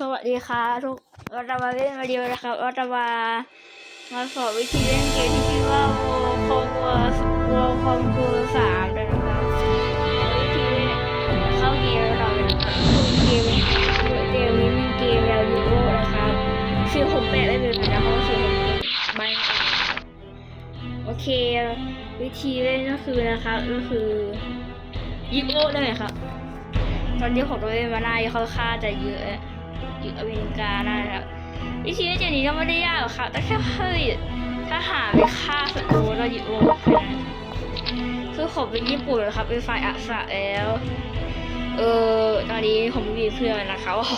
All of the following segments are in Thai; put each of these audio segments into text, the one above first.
สวัสดีค่ะทุกเราจะมาเล่นวิดีโอนะครับเราจะมามาสอนวิธีเล่นเกมที่ชื่อว่าโวคอมโวคอมคูสามนะครับวิธีเข้าเกมเราเลยนะครับเกมเกมนี้เป็นเกมแนวยูโรนะครับชื่อผมแปะได้เลยนะเพราะว่าชื่อผมใบโอเค วิธีเล่นก็คือนะครับก็คือยูโรได้ไหมครับ ตอนนี้ผมตัวเองมาได้ค่อนข้างจะเยอะ เยอะอเมริกานะครับวิธีเล่นเกมนี้ก็ไม่ได้ยากหรอกครับแต่แค่เฮ้ยถ้าหาไปฆ่าศัตรูเราหยุดโลกแค่นั้นคือผมเป็นญี่ปุ่นนะครับเป็นฝ่ายอักษะแล้ว เออตอนนี้ผมมีเพื่อนนะคะว่า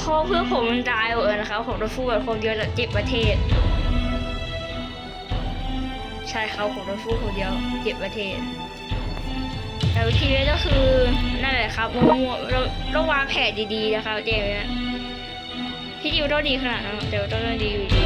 พอเพื่อนผมมันตายหมดเลยนะคะผมจะพูดแบบคนเดียวจะเจ็บประเทศ ใช่ครับผมจะพูดคนเดียวเจ็บประเทศแต่วิธีนี้ก็คือนั่นแหละครับมั่วเราต้องวางแผนดีๆนะครับเจมส์เนี่ย ที่จิวโดนดีขนาดนั้นแต่ว่าต้องดีอยู่ดี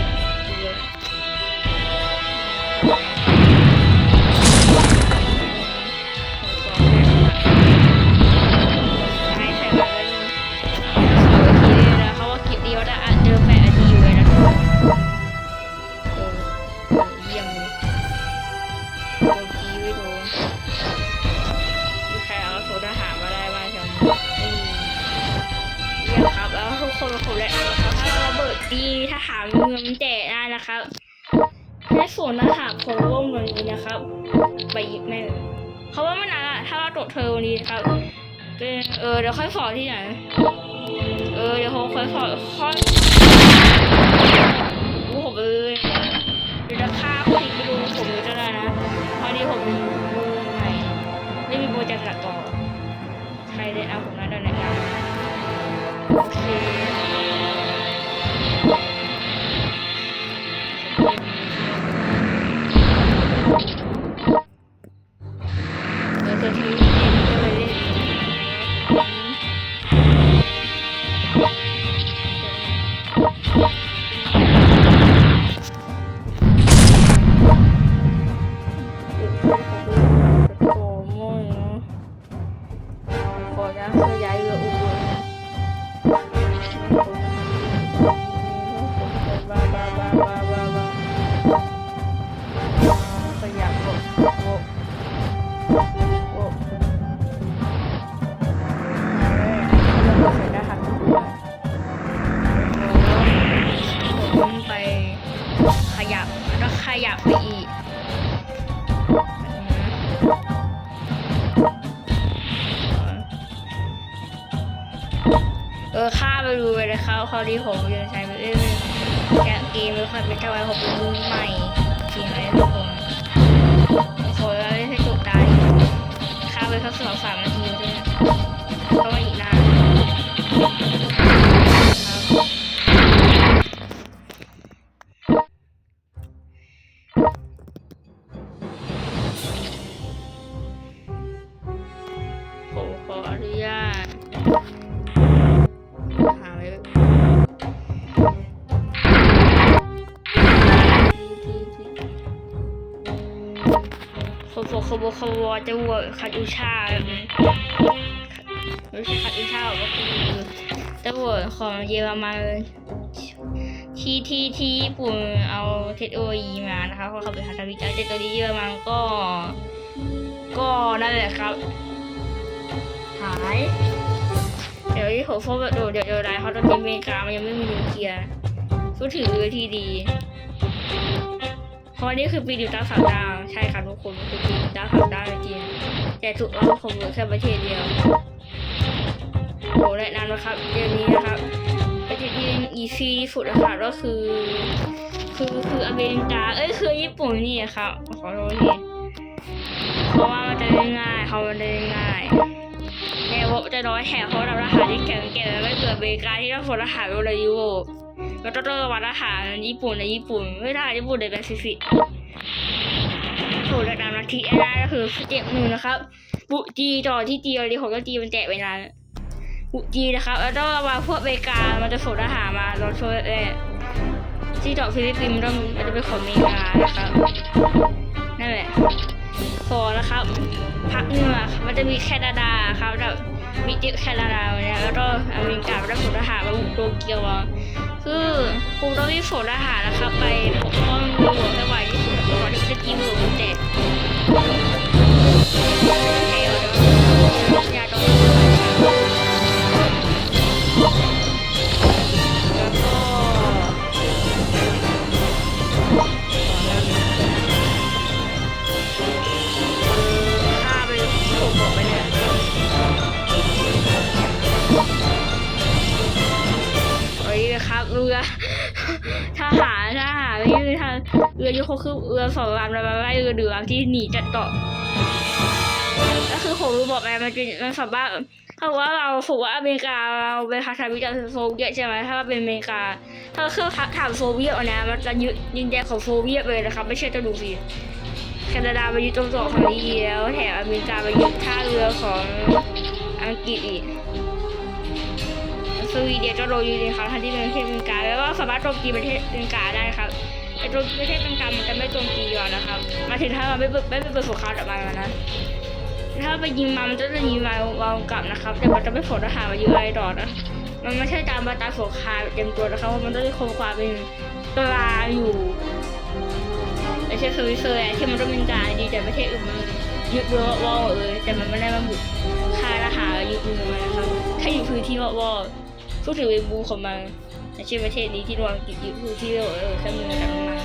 แจกได้นะครับในส่วนอาหารของร่วมเงินนี้นะครับ ไปหยิบแม่เพราะว่ามันานอะถ้าเราตกเทอมวันนี้ครับเป็นเออเดี๋ยวค่อยสอนที่ไหนเออเดี๋ยวผมค่อยสอนค่อยรู้โหเลย เลยนะครับคราวนี้ผมยังใช้ไม่ได้เลยแกะเกมไม่ค่อยเป็นเท่าไว้ผมเป็นมือใหม่จริงไหมทุกคนโอแล้วให้จบตายข้าไปสักสองสามนาที ขบขบขบจะวัวคัดอุชาแบบนี้ไม่ใช่คัดอุชาก็คือจะวัวของเยอรมันที่ที่ที่ญี่ปุ่นเอาเทคโนโลยีมานะคะเพราะเขาเป็นทางวิจัยแต่ตัวนี้เยอรมันก็ ก็นั่นแหละครับ หายเดี๋ยวที่ผมพูดแบบเดี๋ยวเดี๋ยวเดี๋ยวได้เขาตอนนี้อเมริกามันยังไม่มีนิวเคลียร์ก็ถือที่ดีเพราะนี่คือปีดิวต้าสามดาว ใช่ค่ะทุกคนมันคือปีดิวต้าสามดาวจริงแต่ถูกเราผมเหลือแค่ประเทศเดียวโหแนะนำนะครับเดือนนี้นะครับ ประเทศที่อีซีที่สุดนะคะก็คือ คือคืออเมริกาเอ้ยคือญี่ปุ่นนี่ครับขอโทษทีเพราะว่ามันจะได้ง่ายเขามันจะได้ง่ายแนวจะน้อยแถวเพราะเราทหารที่แข็งแกร่งและไม่เกิดอเมริกาที่ต้องฝนทหารเวลายุโรปแล้วก็ต้องระวังทหารญี่ปุ่นในญี่ปุ่นไม่ทหารญี่ปุ่นในแปซิฟิก โหระดับนาทีได้ก็คือเจ็บมือนะครับบุจีต่อที่จีอะไรของก็จีมันแจกเวลาบุจีนะครับแล้วต้องระวังพวกเมริกา มันจะฝนทหารมาเราช่วยแน่ที่ต่อฟิลิปปินส์มันต้องมันจะเป็นของเมกานะครับนั่นแหละพอแล้วครับพักเหนือมันจะมีแคนาดาครับแบบมิจิแคนาดาเนี่ยแล้วก็อเมริกาได้ส่งทหารมาบุกโตเกียวคือคงต้องรีบส่งทหารนะครับ ไปปกป้องเมืองหลวงให้ไว เรือที่เขาคือเรือสองลำล้วมาไล่เรือเดือที่หนีจากเกาะก็คือผมรู้บอกไงมันเป็นมันสามารถถ้าว่าเราฝึกว่าอเมริกาเราเป็นพันธมิตรกับโซเวียตใช่ไหมถ้าเป็นอเมริกา ถ้าเครื่องถามโซเวียตอันเนี้มันจะยึดยิงแดนของโซเวียตเลยนะครับ ไม่ใช่จะดูสิแคนาดาไปยึดตรงเกาะของนี้แล้วแถมอเมริกาไปยึดท่าเรือของอังกฤษอีกสวีเดนก็โดนยูในครั้งที่เป็นประเทศอเป็นกาแล้วก็สามารถโจมตีประเทศอเป็นกาได้ครับ โจมตีประเทศเป็นกางมันจะไม่โจมตีย้อนนะครับมาถึงถ้ามันไม่เปิดไม่เปิดสงครามออกมานะถ้าไปยิงมามันจะจะยิงมาวางกลับนะครับแต่มันจะไม่ผลทหารมายิงอะไรต่อนะมันไม่ใช่การมาตามสงครามเต็มตัวนะครับเพราะมันต้องคงความเป็นกลาอยู่ไม่ใช่สวิตเซอร์แลนด์ที่มันต้องเป็นกางดีแต่ประเทศอื่นมันยึดเรือวอลเลยแต่มันไม่ได้มาบุกฆ่าทหารยึดเมืองนะครับแค่อยู่พื้นที่วอลพูดถึงเวบูของมัน ในชื่อประเทศนี้ที่โดนอังกฤษยึดคือที่เรียกว่าเออแค่มือจากมัน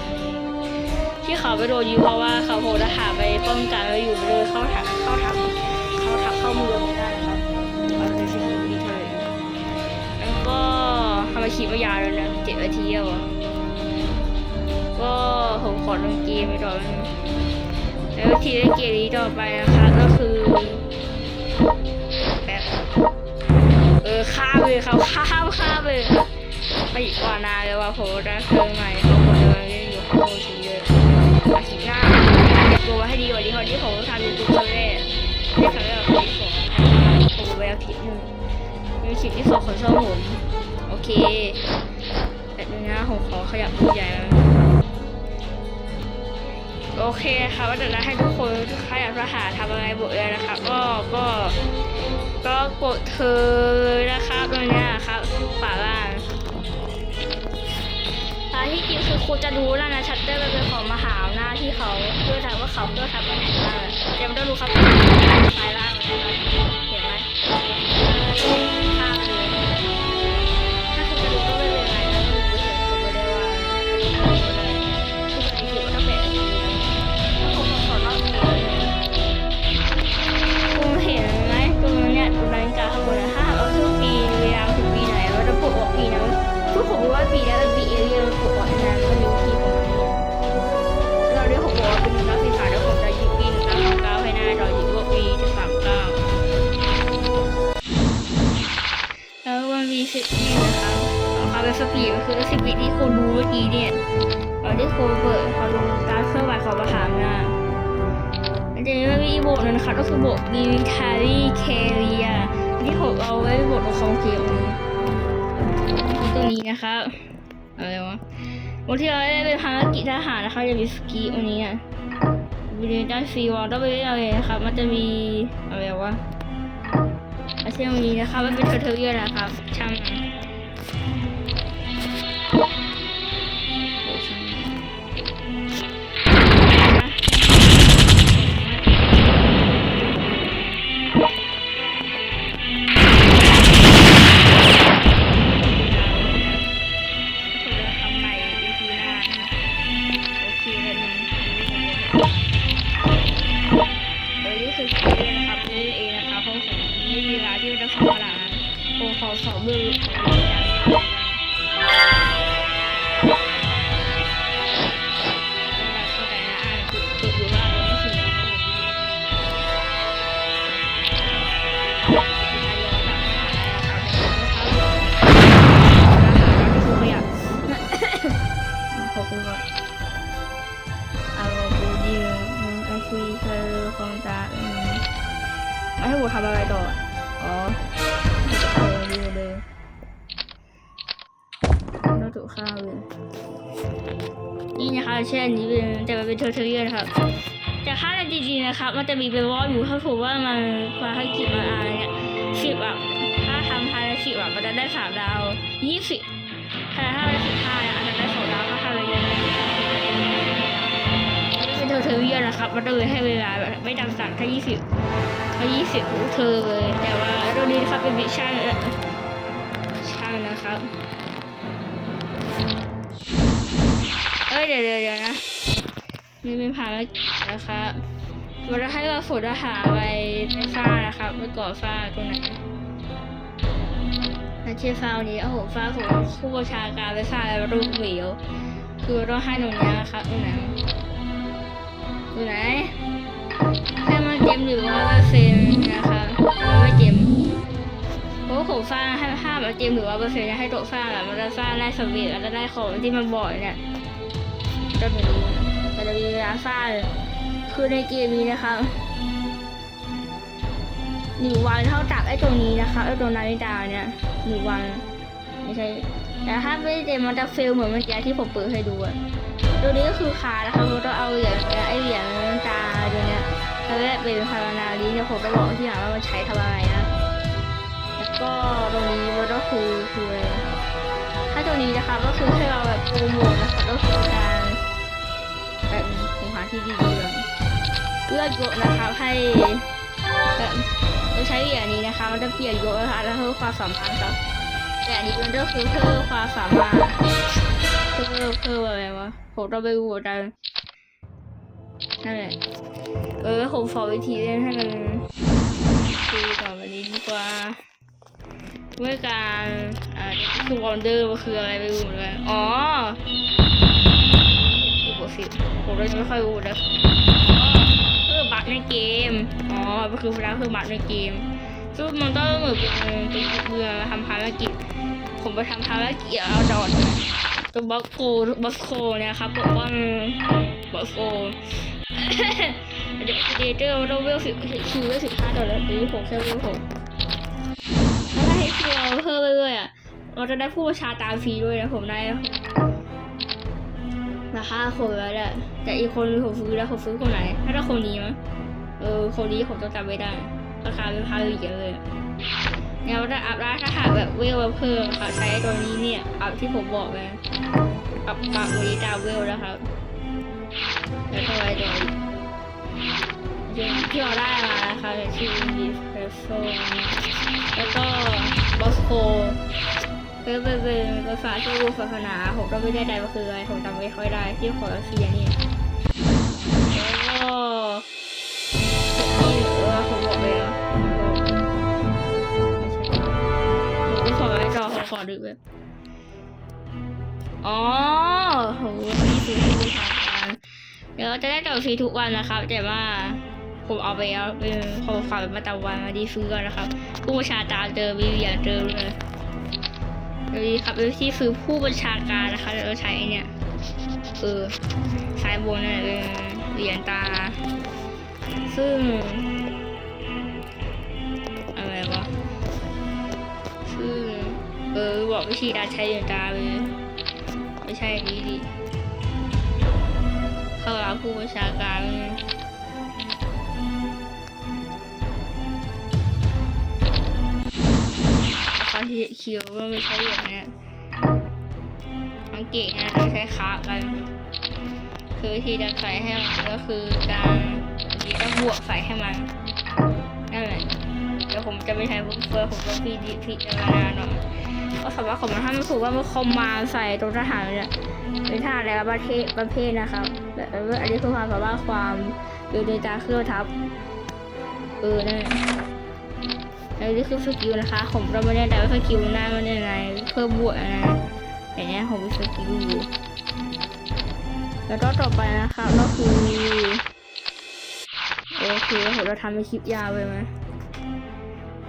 ที่เขาไปโดนยึดเพราะว่าเขาโหทหารไปป้องกันไว้อยู่เลยเข้าทับเข้าทับเข้าทับเข้ามือไม่ได้ครับเอาเป็นสิ่งที่เธอแล้วก็ทำไมขีดมายาวเลยนะเจ็ดนาทีแล้วก็ผมขอลงเกมไปก่อนแล้วทีเล่นเกมนี้ต่อไปนะคะก็คือแบบเออข้ามเลยครับข้ามข้ามเลย ไปอีกกว่านานเลยว่าผมได้เคยใหม่เขาคนเดินอยู่ข้างบนทีเยอะอาทิตย์หน้าเก็บตัวให้ดีกว่านี้คนที่ผมทำยูทูบครั้งแรกได้ครั้งแรกครั้งที่สองผมไปอาทิตย์หนึ่งมีคลิปที่สองของช่องผม โอเคแต่เนี้นะผมขอขยับมือใหญ่โอเคครับว่าจะได้ให้ทุกคนใครอยากจะหาทำอะไรบอกเลยนะครับ ก็ก็ก็กดเธอนะครับตรงนี้ครับฝาล่า ที่จริงคือครูจะรู้แล้วนะชัตเตอร์มันเป็นของมหาอำนาจที่เขาเพื่อทำว่าเขาเพื่อทำอะไรบ้างเดี๋ยวมันต้องรู้ครับซ้ายล่างเห็นไหม โบกหนึงนะคะก็คือโบกมีคารีเคเรียที่ผมเอาไว้โบกตรงคองเขียวนี้ตรงนี้นะคะอะไรวะบางที่เราได้เป็นภารกิจทหารนะคะจะมีสกีตรงนี้อะวิดีโอด้านฟรีวอลต้องไปเล่นเอาเองนะครับมันจะมีอะไรวะอาเช่นตรงนี้นะคะมันเป็นเทอร์เทอร์เรียนนะครับช่าง เราถูกข้าวเลยนี่นะคะเช่นนี้เป็นแต่มันเป็นเทอร์เทอร์เรียนครับแต่ค่าในจริงๆนะครับ มันจะมีเป็นวอลอยู่ถ้าผมว่ามันภารกิจมาอะไรเนี่ยสิบอะถ้าทำภายในสิบอะมันจะได้สามดาวยี่สิบถ้าถ้าเป็นสิบห้าอะจะได้สองดาวถ้าทำอะไรเยอะเป็นเธอเธอเยอะนะครับ มันต้องให้เวลาไม่จำกัดแค่ยี่สิบแค่ยี่สิบเธอเลยแต่ว่าตัวนี้นะครับเป็นวิชาช่างนะครับ เอ้ยเดี๋ยวเดี๋ยวนะมีเป็นผ่านแล้วนะครับเราจะให้เราฝึกทหารไปในฟ้านะครับไปก่อฟ้าตรงไหนและที่ฟ้าวันนี้โอ้โหฟ้าผมผู้ประชาการไปฟ้ารูปเหมียว คือเราต้องให้ตรงนี้นะครับตรงไหนตรงไหนให้มันเต็มหรือว่าเซนนะคะมันไม่เต็มเพราะผมฟ้าให้ภาพมันเต็มหรือว่าเปอร์เซ็นต์ให้โต๊ะฟ้าแบบมันจะฟ้าได้สำเร็จแล้วจะได้ของที่มันบ่อกเนี่ย ก็ไม่รู้แต่จะมีเวลาสั้นคือในเกมนี้นะคะหนึ่งวันเท่ากับไอ้ตัวนี้นะคะไอ้ตัวนาฬิกาเนี่ยหนึ่งวันไม่ใช่แต่ถ้าไม่เต็มมันจะเฟลเหมือนเมื่อกี้ที่ผมเปิดให้ดูอะตัวนี้ก็คือคานะคะเราต้องเอาเหรียญไอ้เหรียญตาตัวเนี้ยแล้วก็เป็นพารานาลีเนี่ยผมจะบอกที่หลังว่ามันใช้ทำอะไรนะแล้วก็ตรงนี้มันก็คือคือถ้าตัวนี้นะคะก็คือให้เราแบบโปรโมทนะคะก็คือการ ที่ดีๆเลือกยกนะคะให้เราใช้เหรียญนี้นะคะมันจะเปลี่ยนยกนะคะแล้วเพิ่มความสามารถครับแต่อันนี้มันก็คือเพิ่มความสามารถเพิ่มเพิ่มอะไรวะผมต้องไปดูกันนั่นแหละเออผมขอวิธีเล่นให้มันดีกว่าวันนี้ดีกว่าเมื่อการอ่าคือวอนเดอร์มันคืออะไรไปรู้เลยอ๋อ สิผมเลยไม่ค่อยรู้นะคือบักในเกม อ๋อคือเวลาคือบักในเกมซึ่งมันต้องเหมือนเป็นเป็นเมืองทำภารกิจ ผมไปทำภารกิจเอาดอทตัวบอกโกบอกโกเนี่ยครับปกป้องบอกโกเดี๋ยวเดเจอร์เราเวลสิบคิวเวลสิบห้าดอลลาร์นี้ผมแค่เวลหกถ้าให้คิวเราเพิ่มไปเรื่อยๆอะเราจะได้ผู้ประชาตามฟรีด้วยนะผมได้ ราคาคนแล้วแหละแต่อีกคนผมซื้อแล้วผมซื้อคนไหนถ้าได้คนนี้มั้งเออคนนี้ผมต้องจำไม่ได้ราคาเป็นพันเหรียญเลยอะเนี่ยเราอัพได้ถ้าหากแบบเวลเพิ่มค่ะใช้ตัวนี้เนี่ยอัพที่ผมบอกไปอัพปากมือดาวเวลนะครับแล้วก็ไว้ตัวที่เราได้มานะคะชื่อดีเพรสโซแล้วก็บอสโค เป็นเป็นภาษาที่ศาสนาผมก็ไม่ได้ใจว่าคืออะไรผมจำไม่ค่อยได้ที่ขอรัสเซียนี่แล้วก็ที่เออผมบอกไปแล้วไม่ใช่ผมขอไว้จอผมขอดูแบบอ๋อโหนี่คือผู้ทางการเดี๋ยวจะได้ต่อฟรีทุกวันนะครับ แต่ว่าผมเอาไปแล้วเป็นของฝากเป็นประวันมาดีซื้อนนะครับผู้บัญชากาเจอมีเหรียญเจอเลย เดี๋ยวนี้ครับเป็นที่ซื้อผู้บัญชาการนะคะ เราใช้เนี่ยเออสายบนเนี่ยเป็นเหรียญตา ซึ่ง อะไรวะ ซึ่ง เออ บอกวิธีการใช้เหรียญตาเลยไม่ใช่อันนี้ดิเข้ารับผู้บัญชาการ เขาที่คิวก็ไม่ใช่อย่างนี้อังกฤษนะเราใช้ขากัน คือที่จะใส่ให้มันก็คือการมีต้องบวกใส่ให้มันนั่นแหละเดี๋ยวผมจะไม่ใช้บุฟเฟอร์ผมก็พี่ดิพิจารณาหน่อยก็สำหรับผมมันถ้ามันถูกว่ามันคอมมาใส่ตรงทหารเนี่ยเป็นทหารแล้วประเทศประเภทนะครับแบบอันนี้คือความสามารถความอยู่ในตาเครื่องทับเออนั่นแหละ นนี้คือสกิลนะคะ ผมเราไม่แน่ว่าสกิลหน้ามันยังไงเพิ่มบวกอะไรอย่างเงี้ยผมมีสกิลอยู่แล้วก็ต่อไปนะคะก็คือโอเคผมจะทำเป็นคลิปยาวไปไหม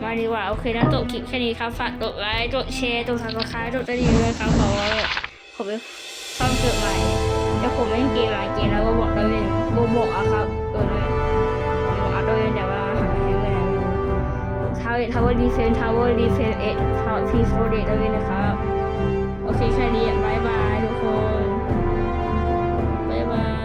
มาดีกว่า โอเคนะจบคลิปแค่นี้ครับ ฝากกดไลค์กดแชร์กดซับสไครต์กดกระดิ่งด้วยครับขอว่าผมไปซ่อมเกิดใหม่แล้วผมเล่นเกมหลายเกมแล้วก็บอกเราเล่นโบบอกอะครับเออ ยทาวเวอร์ดีเซนทาวเวอร์ดีเซนเอทาวทีโฟเดตเลยนะครับ โอเค แค่นี้บายบายทุกคน